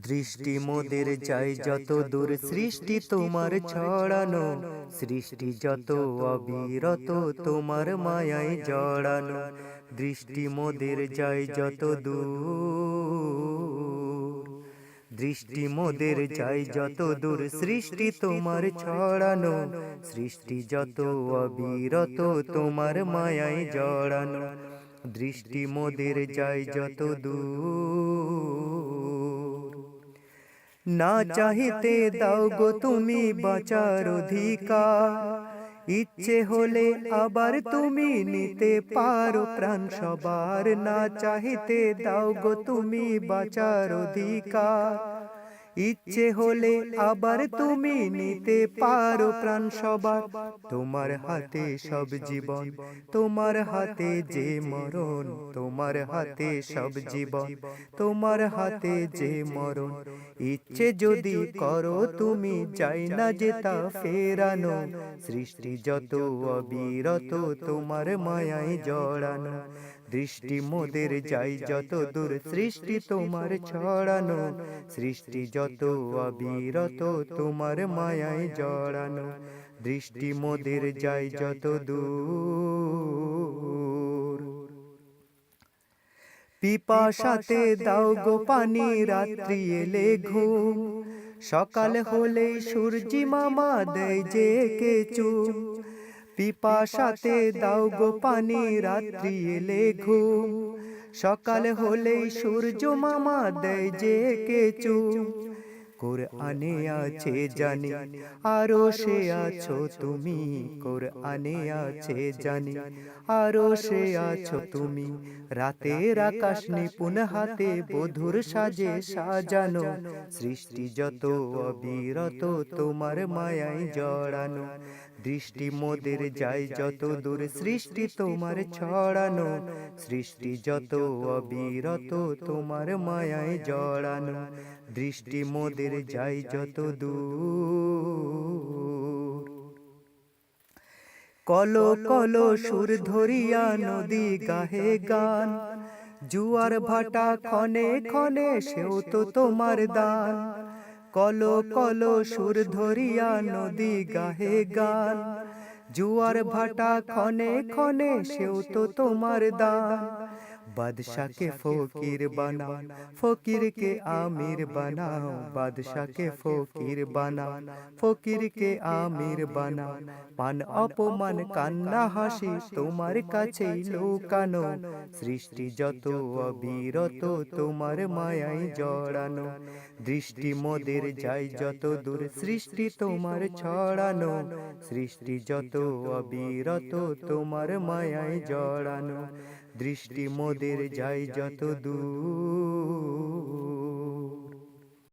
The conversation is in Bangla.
দৃষ্টি মোদের যাই যত দূর সৃষ্টি তোমার ছড়ানো সৃষ্টি যত অবিরত তোমার মায়ায় জড়ানো দৃষ্টি মোদের যাই যত দূর দৃষ্টি মোদের যাই যত দূর সৃষ্টি তোমার ছড়ানো সৃষ্টি যত অবিরত তোমার মায়ায় জড়ানো দৃষ্টি মোদের যাই যত দূর না চাহিতে দাও গো তুমি বাঁচার অধিকার। ইচ্ছে হলে আবার তুমি নিতে পারো প্রাণ সবার। না চাহিতে দাও গো তুমি বাঁচার অধিকার। ইচ্ছে হলে আবার তুমি নিতে পারো প্রাণ সবার। তোমার হাতে সব জীবন, তোমার হাতে যে মরণ, তোমার হাতে সব জীবন, তোমার হাতে যে মরণ। ইচ্ছে যদি করো তুমি চাই না যেতা ফেরানো, সৃষ্টি যত অবিরত তোমার মায়ায় জড়ানো। দৃষ্টি মোদের যাই যত দূর সৃষ্টি তোমার ছড়ানো সৃষ্টি যত অবিরত তোমার মায়ায় জড়ানো দৃষ্টি মোদের যাই যত দূর পিপাসাতে দাও গো পানি রাত্রি এলে ঘুম। সকাল হলে সূর্যি মামা দেয় যে কে চুম পিপাসাতে দাও গো পানি, রাত্রি এলে ঘুম। সকাল হলে সূর্য মামা দেয় যে কে চুম কোরআনে আছে জানি, আরও সে আছো তুমি। কোরআনে আছে জানি, আরও সে আছো তুমি। রাতের আকাশ নিপুণ হাতে বধুর সাজে সাজানো। সৃষ্টি যত অবিরত, তোমার মায়ায় জড়ানো। দৃষ্টি মোদের যাই যত দূর। সৃষ্টি তোমার ছড়ানো। সৃষ্টি যত অবিরত তোমার মায়ায় জড়ানো। দৃষ্টি মোদের যাই যত দূর। কলো কলো সুর ধরিয়া নদী গাহে গান। জুয়ার ভাটা ক্ষণে ক্ষণে সেও তো তোমার দান। কলো কলো সুর ধরিয়া নদী গাহে গান। জুয়ার ভাটা ক্ষণে ক্ষণে সেও তো তোমার দান। বাদশাকে ফকির বানাও ফকিরকে আমির বানাও বাদশাকে ফকির বানাও ফকিরকে আমির বানাও পান অপমান কান্না হাসি তোমার কাছেই লুকানো সৃষ্টি যত অবিরত তোমার মায়ায় জড়ানো দৃষ্টি মোদের যাই যত দূর সৃষ্টি তোমার ছড়ানো সৃষ্টি যত অবিরত তোমার মায়ায় জড়ানো দৃষ্টি মোদের যাই যত দূর